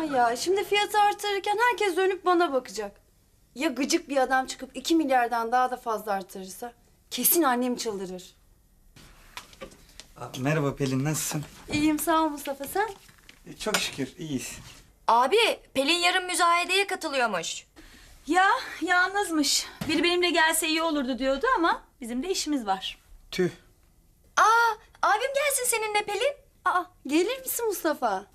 Ay ya şimdi fiyatı artırırken herkes dönüp bana bakacak. Ya gıcık bir adam çıkıp 2 milyardan daha da fazla artırırsa? Kesin annem çıldırır. Merhaba Pelin, nasılsın? İyiyim sağ ol Mustafa sen? E, Çok şükür, iyiyiz. Abi Pelin yarın müzayedeye katılıyormuş. Ya yalnızmış. Biri benimle gelse iyi olurdu diyordu ama bizim de işimiz var. Tüh. Aa abim gelsin seninle Pelin. Aa gelir misin Mustafa?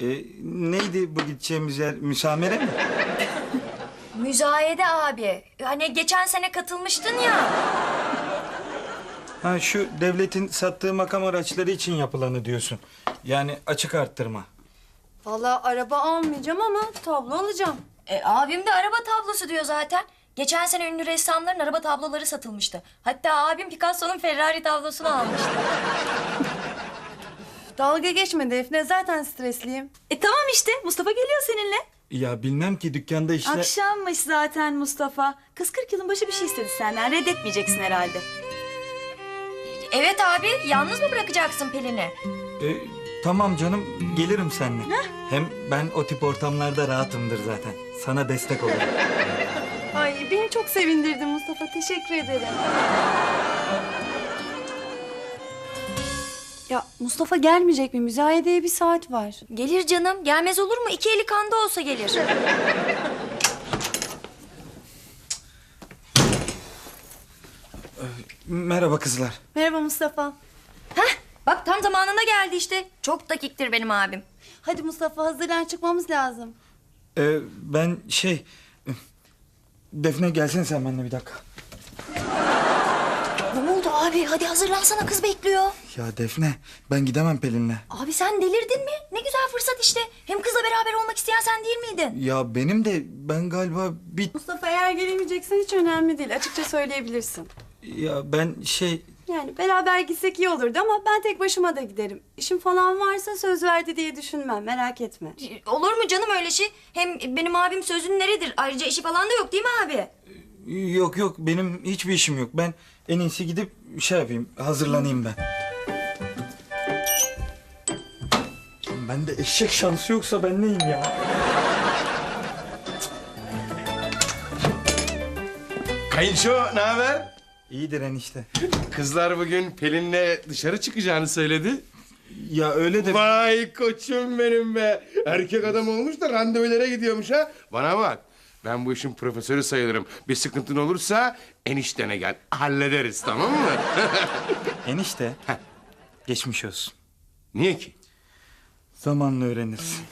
E, neydi bu gideceğimiz yer? Müsamere mi? Müzayede abi. Hani geçen sene katılmıştın ya. Ha şu devletin sattığı makam araçları için yapılanı diyorsun. Yani açık arttırma. Vallahi araba almayacağım ama tablo alacağım. E, abim de araba tablosu diyor zaten. Geçen sene ünlü ressamların araba tabloları satılmıştı. Hatta abim Picasso'nun Ferrari tablosunu almıştı. Dalga geçme Defne zaten stresliyim. E tamam işte Mustafa geliyor seninle. Ya bilmem ki dükkanda işler... Akşammış zaten Mustafa. Kız 40 yılın başı bir şey istedi senden. Reddetmeyeceksin herhalde. Evet abi yalnız mı bırakacaksın Pelin'i? E, tamam canım, gelirim seninle. Hem ben o tip ortamlarda rahatımdır zaten. Sana destek olurum. Ay beni çok sevindirdin Mustafa teşekkür ederim. Ya Mustafa gelmeyecek mi? Müzayedeye bir saat var. Gelir canım. Gelmez olur mu? İki eli kanda olsa gelir. Merhaba kızlar. Merhaba Mustafa. Heh, bak tam zamanında geldi işte. Çok dakiktir benim abim. Hadi Mustafa hazırlan çıkmamız lazım. E, ben şey... Defne gelsene sen benimle bir dakika. Abi? Hadi hazırlansana kız bekliyor. Ya Defne, ben gidemem Pelin'le. Abi sen delirdin mi? Ne güzel fırsat işte. Hem kızla beraber olmak isteyen sen değil miydin? Ya benim de ben galiba bir Mustafa eğer gelemeyeceksen hiç önemli değil. Açıkça söyleyebilirsin. ya ben şey Yani beraber gitsek iyi olurdu ama ben tek başıma da giderim. İşim falan varsa söz verdi diye düşünmem. Merak etme. Olur mu canım öyle şey? Hem benim abim sözün neredir? Ayrıca işi falan da yok değil mi abi? Yok yok benim hiçbir işim yok. Ben en iyisi gidip şey yapayım hazırlanayım ben. Ben de eşek şansı yoksa ben neyim ya? Kayınço ne haber? İyidir enişte. Kızlar bugün Pelin'le dışarı çıkacağını söyledi. Ya öyle de Vay koçum benim be. Erkek adam olmuş da randevulara gidiyormuş ha. Bana bak. Ben bu işin profesörü sayılırım. Bir sıkıntın olursa eniştene gel. Hallederiz tamam mı? enişte geçmiş olsun. Niye ki? Zamanla öğrenirsin.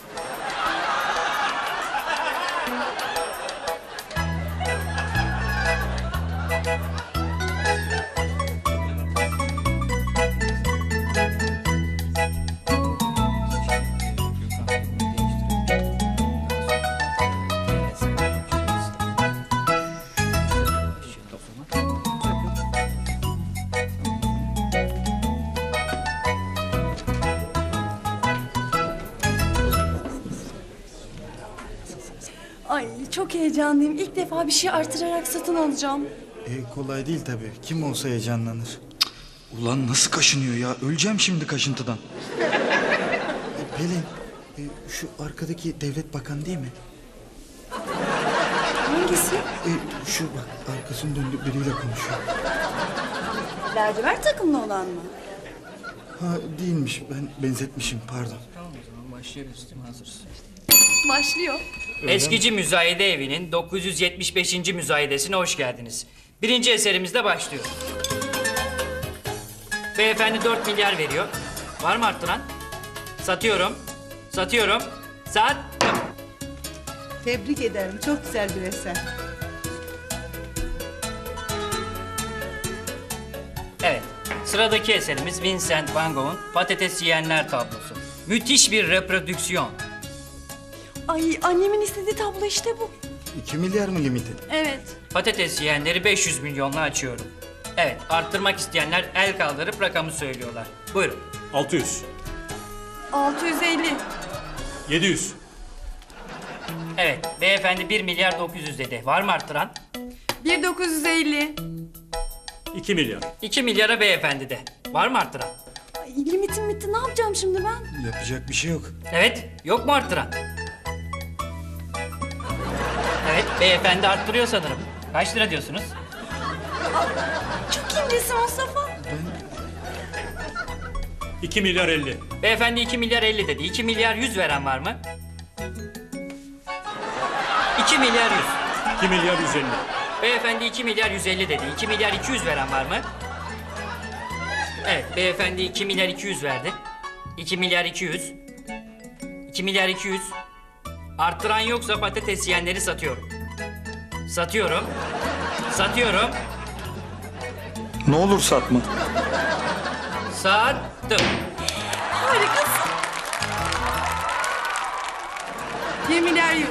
Çok heyecanlıyım. İlk defa bir şey artırarak satın alacağım. E, kolay değil tabii. Kim olsa heyecanlanır. Cık, Ulan nasıl kaşınıyor ya? Öleceğim şimdi kaşıntıdan. E, Pelin, e, şu arkadaki devlet bakan değil mi? Hangisi? E, şu bak arkasını döndü biriyle konuşuyor. Lacivert takımlı olan mı? Ha değilmiş ben benzetmişim pardon. Başlıyor. Eskici Müzayede Evi'nin 975. müzayedesine hoş geldiniz. Birinci eserimizde başlıyor. Beyefendi 4 milyar veriyor. Var mı arttıran? Satıyorum. Satıyorum. Sattım. Tebrik ederim. Çok güzel bir eser. Evet. Sıradaki eserimiz Vincent van Gogh'un Patates Yiyenler tablosu. Müthiş bir reprodüksiyon. Ay annemin istediği tablo işte bu. 2 milyar mı limiti? Evet. Patates yiyenleri 500 milyonla açıyorum. Evet, arttırmak isteyenler el kaldırıp rakamı söylüyorlar. Buyurun. 600, 650. 700, Evet, beyefendi 1 milyar 900 dedi. Var mı arttıran? 1950. 2 milyar. 2 milyara beyefendi de. Var mı arttıran? Ay limitim bitti. Ne yapacağım şimdi ben? Yapacak bir şey yok. Evet, yok mu arttıran? Evet, beyefendi arttırıyor sanırım. Kaç lira diyorsunuz? Çok incesin Mustafa. 2 milyar 50. Beyefendi 2 milyar 50 dedi. 2 milyar 100 veren var mı? 2 milyar 100. 2 milyar 150. Beyefendi 2 milyar 150 dedi. 2 milyar 200 veren var mı? Evet, beyefendi 2 milyar 200 verdi. 2 milyar 200. 2 milyar 200. Arttıran yoksa patates yiyenleri satıyorum. Satıyorum. Satıyorum. Ne olur satma. Sattım. Harikasın. 1 milyar 100.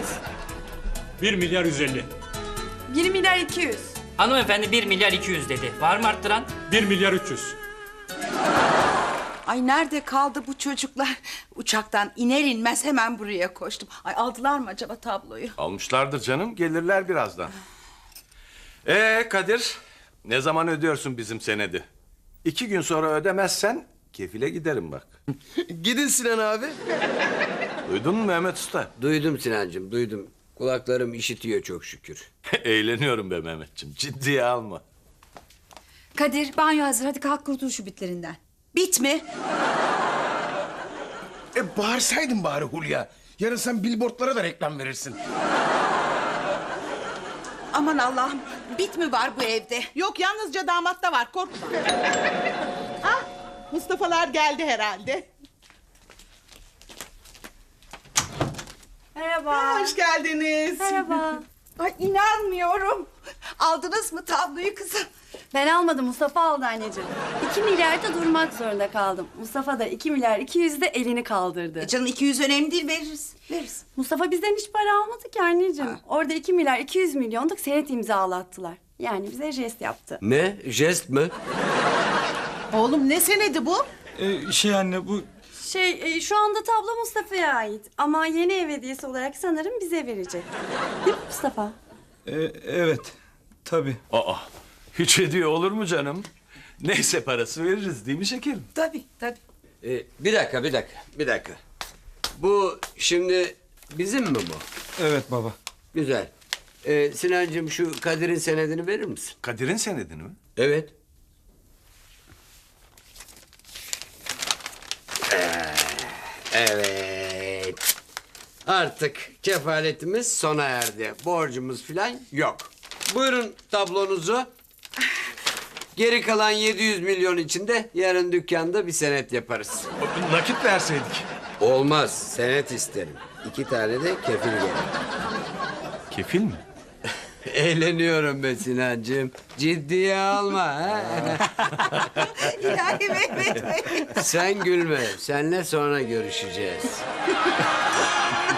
1 milyar 150. 1 milyar 200. Hanımefendi 1 milyar 200 dedi. Var mı arttıran? 1 milyar 300. Ay nerede kaldı bu çocuklar? Uçaktan iner inmez hemen buraya koştum. Ay aldılar mı acaba tabloyu? Almışlardır canım. Gelirler birazdan. Ee Kadir, ne zaman ödüyorsun bizim senedi? İki gün sonra ödemezsen kefile giderim bak. Gidin Sinan abi. Duydun mu Mehmet Usta? Duydum Sinancığım duydum. Kulaklarım işitiyor çok şükür. Eğleniyorum be Mehmetciğim. Ciddiye alma. Kadir banyo hazır hadi kalk kurtul şu bitlerinden. Bit mi? E bağırsaydın bari Hulya. Yarın sen billboardlara da reklam verirsin. Aman Allah'ım bit mi var bu evde? Yok yalnızca damatta var korkma. ah Mustafa'lar geldi herhalde. Merhaba. Hoş geldiniz. Merhaba. Ay inanmıyorum. Aldınız mı tabloyu kızım? Ben almadım Mustafa aldı anneciğim. 2 milyarda durmak zorunda kaldım. Mustafa da 2 milyar 200 de elini kaldırdı. E canım 200 önemli değil veririz. Veririz. Mustafa bizden hiç para almadı ki anneciğim. Orada 2 milyar 200 milyonluk senet imzalattılar. Yani bize jest yaptı. Ne? Jest mi? Oğlum ne senedi bu? Ee, şey anne bu Şey e, şu anda tablo Mustafa'ya ait. Ama yeni ev hediyesi olarak sanırım bize verecek. Değil mi Mustafa? e, evet tabii. Aa, hiç hediye olur mu canım? Neyse parası veririz değil mi şekerim? Tabii tabii. Ee, bir dakika bir dakika bir dakika. Bu şimdi bizim mi bu? Evet baba. Güzel. Ee, Sinancığım şu Kadir'in senedini verir misin? Kadir'in senedini mi? Evet. Ee, Evet. Artık kefaletimiz sona erdi. Borcumuz filan yok. Buyurun tablonuzu. Geri kalan 700 milyon içinde yarın dükkanda bir senet yaparız. Nakit verseydik. Olmaz. Senet isterim. İki tane de kefil gerek. Kefil mi? Eğleniyorum be Sinancığım. Ciddiye alma. ha? İlahi Mehmet Bey. Sen gülme. Senle sonra görüşeceğiz.